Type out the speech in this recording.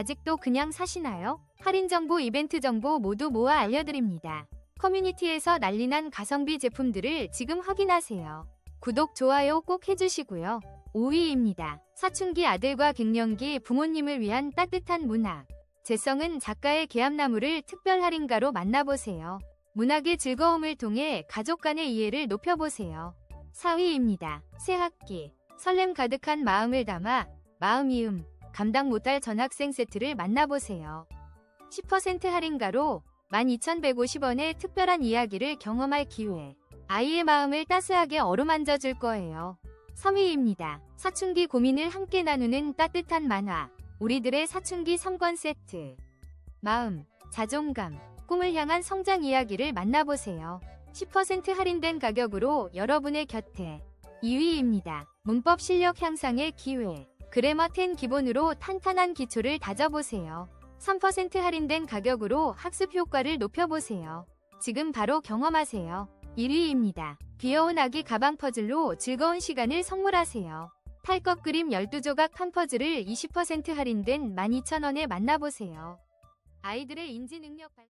아직도 그냥 사시나요? 할인 정보, 이벤트 정보 모두 모아 알려드립니다. 커뮤니티에서 난리난 가성비 제품들을 지금 확인하세요. 구독, 좋아요 꼭 해주시고요. 5위입니다. 사춘기 아들과 갱년기 부모님을 위한 따뜻한 문학. 재성은 작가의 계암나무를 특별 할인가로 만나보세요. 문학의 즐거움을 통해 가족 간의 이해를 높여보세요. 4위입니다. 새 학기. 설렘 가득한 마음을 담아 마음이음, 감당 못할 전학생 세트를 만나보세요. 10% 할인가로 12,150원의 특별한 이야기를 경험할 기회. 아이의 마음을 따스하게 어루만져 줄 거예요. 3위입니다. 사춘기 고민을 함께 나누는 따뜻한 만화. 우리들의 사춘기 3권 세트. 마음, 자존감, 꿈을 향한 성장 이야기를 만나보세요. 10% 할인된 가격으로 여러분의 곁에. 2위입니다. 문법 실력 향상의 기회. 10 기본으로 탄탄한 기초를 다져보세요. 3% 할인된 가격으로 학습 효과를 높여보세요. 지금 바로 경험하세요. 1위입니다. 귀여운 아기 가방 퍼즐로 즐거운 시간을 선물하세요. 탈것 그림 12조각 판 퍼즐을 20% 할인된 12,000원에 만나보세요. 아이들의 인지 능력 발...